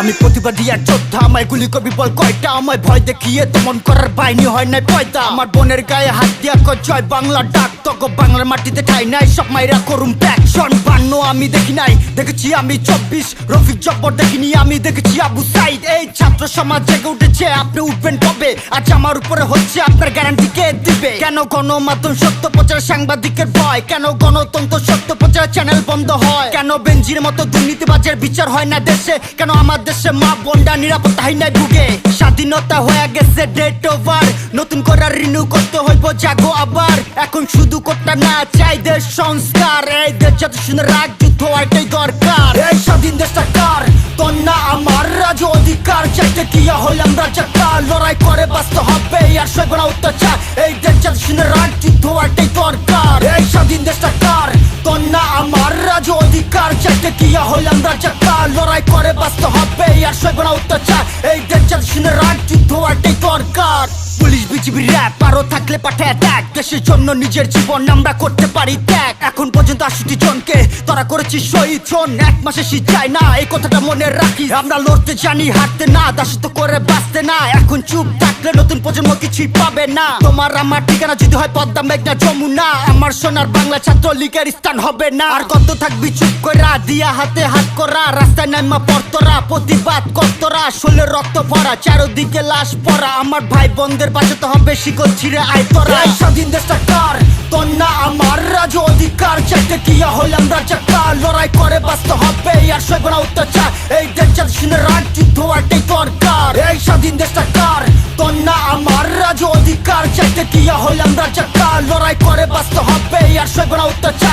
আমি প্রতিবাদী এক যোদ্ধা, আমায় গুলি কবি বল কয়টা, আমায় ভয় দেখিয়ে দমন করার বাইনি হয় নাই পয়দা। আমার বোনের গায়ে হাত দিয়া কয়, জয় বাংলা ডাক তক বাংলার মাটিতে ঠাই নাই, সব মাইরা করুন শন বান্ন আমি দেখি নাই। দেখেছি আমি চব্বিশ, রফিক জব্বর দেখিনি আমি, দেখেছি আবু সাইদ। এই ছাত্র সমাজ জেগে উঠেছে, আপনি উঠবেন কবে? আজ আমার উপরে হচ্ছে আপনার গ্যারান্টি কে দিবে? কেন গণমাধ্যম সত্য প্রচার সাংবাদিকের ভয়? কেন গণতন্ত্র সত্য প্রচার চ্যানেল বন্ধ হয়? কেন বেঞ্জির মতো দুর্নীতিবাজের বিচার হয় না দেশে? কেন আমার দেশে মা বোনরা নিরাপত্তাহীন নাই ভুগে? স্বাধীনতা হয়ে গেছে ডেট ওভার নতুন করে রিনিউ করতে হইব জাগো আবার। এখন শুধু করতে না চাই দেশ সংস্কার। এই দেশ যত সুন্দর রাগ, যুদ্ধ এটাই দরকার। এই স্বাধীন দেশটা কার? তোর না আমার রাজ অধিকার। চাইতে কি হলাম রাজাকার লড়াই করে বাঁচতে হবে, আর সইব না অত্যাচার। এই দেশ যত সুন্দর রাগ, যুদ্ধ এটাই দরকার। এই স্বাধীন দেশটা কার? তোর না আমার রাজ অধিকার। চাইতে কি হলাম রাজাকার লড়াই করে বাঁচতে হবে, আর সইব না অত্যাচার। এই দেশ যত সুন্দর রাগ, যুদ্ধ এটাই বিজিবি র্যাপ আরও থাকলে পাঠায় দেখ। দেশের জন্য নিজের জীবন আমরা করতে পারি ত্যাগ এখন পর্যন্ত জনকে তারা করেছি শহীদ এক মাসে না। এই কথাটা মনে রাখি, আমরা লড়তে জানি, হারতে না করে বাঁচতে না। এখন চুপ থাকলে নতুন প্রজন্ম কিছুই পাবে না। তোমার আমার ঠিকানা যদি হয় পদ্মা মেঘনা যমুনা। আমার সোনার বাংলা ছাত্র লীগের স্থান হবে না। আর কত থাকবি চুপ করা দিয়া হাতে হাত করা। রাস্তায় নামা পড়তরা প্রতিবাদ কর্তরা। শোলে রক্ত ভরা, চারোদিকে লাশ পড়া আমার ভাই বোনদের বাঁচাতে হবে ছিঁড়ে আয় তোরা। স্বাধীন দেশটা কার? কন্যা আমার রাজ অধিকার চাইতে কি হলাম রাজাকার লড়াই করে বাঁচতে হবে আর সইব না অত্যাচার। এই দেশ শুনে রাগ যুদ্ধ আটাই দরকার। এই স্বাধীন দেশটা কার? না আমার রাজ অধিকার চাইতে কি হলাম রাজাকার লড়াই করে বাঁচতে হবে আর উত্তর অত্যাচার।